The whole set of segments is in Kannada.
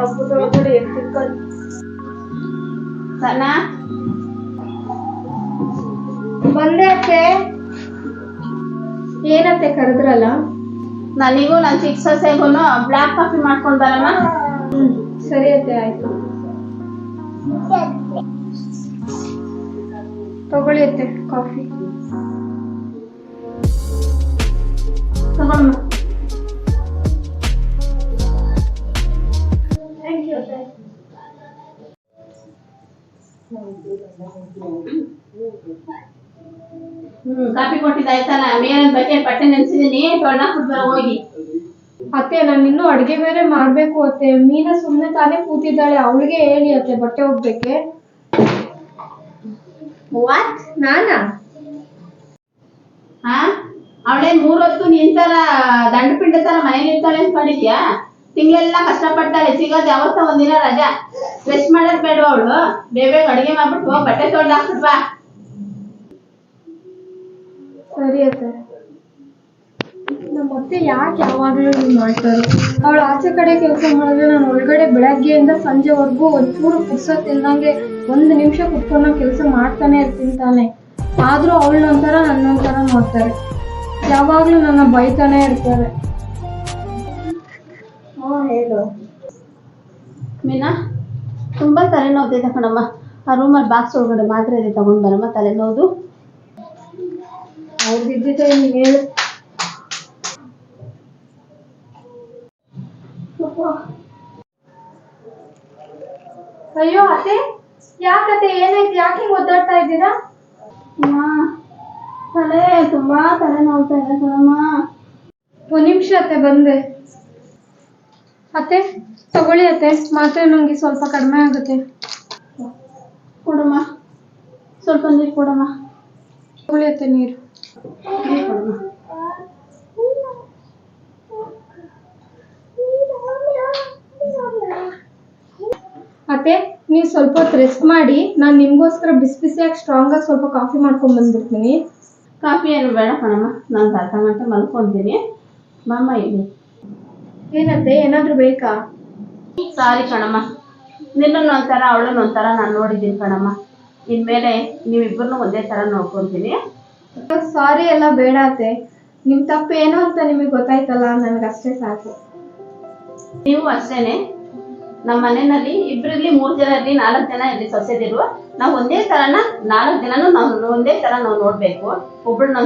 ಎತ್ತಿಕೊಂಡು ಸಣ್ಣ ಬಂದೆ ಅತ್ತೆ. ಏನತ್ತೆ ಕರೆದ್ರಲ್ಲ? ನನಗೂ ನನ್ನ ಚಿಕ್ಕ ಸೊಸೆಗೂ ಬ್ಲಾಕ್ ಕಾಫಿ ಮಾಡ್ಕೊಂಡು ಬರೋಣ ಹ್ಮ್ ಸರಿ ಅತ್ತೆ ಆಯ್ತು. ತಗೊಳ್ಳಿ ಅತ್ತೆ ಕಾಫಿ. ಹ್ಮ್ ಕಾಫಿ ಕೊಟ್ಟಿದ್ದ ಆಯ್ತಲ್ಲ? ಬಕೆಟ್ ಬಟ್ಟೆ ನೆನ್ಸಿದೀನಿ ತೊಳ್ದ ಬರ ಹೋಗಿ. ಅತ್ತೆ ನಾನು ಇನ್ನೂ ಅಡ್ಗೆ ಬೇರೆ ಮಾಡ್ಬೇಕು ಅತ್ತೆ. ಮೀನಾ ಸುಮ್ನೆ ತಾನೇ ಕೂತಿದ್ದಾಳೆ. ಅವಳಿಗೆ ಹೇಳಿ ಅತ್ತೆ ಬಟ್ಟೆ ಹೋಗ್ಬೇಕೆ ವಾಟ್ ನಾನಾ? ಹಾ? ಅವಳೇನ್ ಮೂರೊತ್ತು ಹೊತ್ತು ನಿಂತಾರ ದಂಡ ಪಿಂಡ ತರ ಮನೇಲಿ ಇರ್ತಾಳೆ ಅನ್ಕೊಂಡಿದ್ಯಾ ತಿಂಗಳೆಲ್ಲ ಕಷ್ಟಪಡ್ತಾಳೆ, ಸಿಗೋದು ಯಾವತ್ತ ಒಂದಿನ ರಜಾ. ರೆಸ್ಟ್ ಮಾಡೋದ್ ಬೇಡ ಅವಳು. ಬೇಗ ಬೇಗ ಅಡಿಗೆ ಮಾಡ್ಬಿಟ್ಟು ಬಟ್ಟೆ ತೊಳ್ದು ಹಾಕ್ಬಿಟ್ ಬಾ. ಸರಿ ಅಕ್ಕ ನಮ್ಮ ಅತ್ತೆ ಯಾಕೆ ಯಾವಾಗಲೂ ನೀನು ಮಾಡ್ತಾರೆ? ಅವಳು ಆಚೆ ಕಡೆ ಕೆಲಸ ಮಾಡಿದ್ರೆ ನಾನು ಒಳಗಡೆ ಬೆಳಗ್ಗೆಯಿಂದ ಸಂಜೆವರೆಗೂ ಒಂಚೂರು ಪುಸ್ತಕ ಇಲ್ದಂಗೆ ಒಂದು ನಿಮಿಷ ಕುತ್ಕೊಂಡು ಕೆಲಸ ಮಾಡ್ತಾನೆ ಇರ್ತೀನಿ ತಾನೆ. ಆದರೂ ಅವಳನ್ನೊಂಥರ ನನ್ನೊಂಥರ ಮಾಡ್ತಾರೆ. ಯಾವಾಗಲೂ ನನ್ನ ಬೈತಾನೆ ಇರ್ತಾರೆ. ಹ್ಞೂ ಹೇಳು. ಮೀನಾ ತುಂಬಾ ತಲೆನೋವ್ತಿದೆ ಕಣಮ್ಮ. ಆ ರೂಮಲ್ಲಿ ಬಾಕ್ಸ್ ಒಳಗಡೆ ಮಾತ್ರೆ ಇದೆ ತಗೊಂಡ್ ಬರಮ್ಮ ತಲೆನೋವು ಅವ್ರು ಇದ್ದಿದ್ದೆ ನೀನು ಹೇಳು. ಅಯ್ಯೋ ಅತ್ತೆ ಯಾಕತ್ತೆ ಏನಾಯ್ತು ಯಾಕೆ ಒದ್ದಾಡ್ತಾ ಇದ್ದೀರಾ? ಅಮ್ಮ ತಲೆ ತುಂಬಾ ತಲೆ ನೋಡ್ತಾ ಇದೆ ಕಣಮ್ಮ. ಒಂದ್ ನಿಮಿಷ ಅತ್ತೆ ಬಂದೆ. ಅತ್ತೆ ತಗೊಳ್ಳಿ ಅತ್ತೆ ಮಾತ್ರೆ ನನಗೆ ಸ್ವಲ್ಪ ಕಡಿಮೆ ಆಗುತ್ತೆ. ಕೊಡಮ್ಮ ಸ್ವಲ್ಪ ನೀರು ಕೊಡಮ್ಮ ತಗೊಳ್ಳಿ ಅತ್ತೆ ನೀರು ಅತ್ತೆ ನೀವು ಸ್ವಲ್ಪ ಹೊತ್ತು ರೆಸ್ಟ್ ಮಾಡಿ ನಾನು ನಿಮಗೋಸ್ಕರ ಬಿಸಿ ಬಿಸಿಯಾಗಿ ಸ್ಟ್ರಾಂಗಾಗಿ ಸ್ವಲ್ಪ ಕಾಫಿ ಮಾಡ್ಕೊಂಡು ಬಂದ್ಬಿಡ್ತೀನಿ. ಕಾಫಿ ಏನು ಬೇಡ ಕಣಮ್ಮ. ನಾನು ತಾತ ಗಂಟೆ ಮಲ್ಕೊಂತೀನಿ ಮಾಮ ಇಲ್ಲಿ ಏನತ್ತೆ ಏನಾದ್ರೂ ಬೇಕಾ? ಸಾರಿ ಕಣಮ್ಮ. ನಿನ್ನನ್ನು ಒಂಥರ ಅವಳನ್ನ ಒಂಥರ ನಾನು ನೋಡಿದ್ದೀನಿ ಕಣಮ್ಮ. ಇನ್ಮೇಲೆ ನೀವಿಬ್ಬರನ್ನು ಒಂದೇ ಥರ ನೋಡ್ಕೊಂತೀನಿ. ಸಾರಿ ಎಲ್ಲ ಬೇಡ ಅತ್ತೆ. ನಿಮ್ ತಪ್ಪು ಏನು ಅಂತ ನಿಮಗೆ ಗೊತ್ತಾಯ್ತಲ್ಲ? ನನಗಷ್ಟೇ ಸಾಕು. ನೀವು ಅಷ್ಟೇನೆ. ನಮ್ಮ ಮನೆಯಲ್ಲಿ ಇಬ್ಬರಲ್ಲಿ ಮೂರ್ ಜನ ಇರ್ಲಿ, ನಾಲ್ಕು ಜನ ಇರ್ಲಿ ಸೊಸೆದಿರು ನಾವು ಒಂದೇ ತರನ ನಾಲ್ಕು ಜನನು ನಾವು ಒಂದೇ ತರ ನಾವು ನೋಡ್ಬೇಕು. ಒಬ್ಳನ್ನ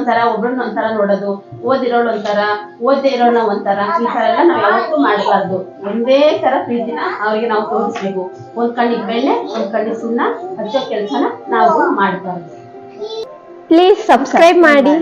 ಒಂಥರ ನೋಡೋದು. ಓದಿರೋಳು ಒಂಥರ, ಓದ್ದೇ ಇರೋಣ ಒಂಥರ. ಈ ತರ ಎಲ್ಲ ನಾವು ಯಾವತ್ತೂ ಮಾಡಬಾರ್ದು. ಒಂದೇ ತರ ಪ್ರೀತಿನ ಅವ್ರಿಗೆ ನಾವು ತೋರಿಸ್ಬೇಕು. ಒಂದ್ ಕಣ್ಣಿಗೆ ಬೆಣ್ಣೆ, ಒಂದ್ ಕಣ್ಣಿಗೆ ಸುಣ್ಣ, ಹಚ್ಚೋ ಕೆಲಸನ ನಾವು ಮಾಡಬಾರ್ದು. ಪ್ಲೀಸ್ ಸಬ್ಸ್ಕ್ರೈಬ್ ಮಾಡಿ.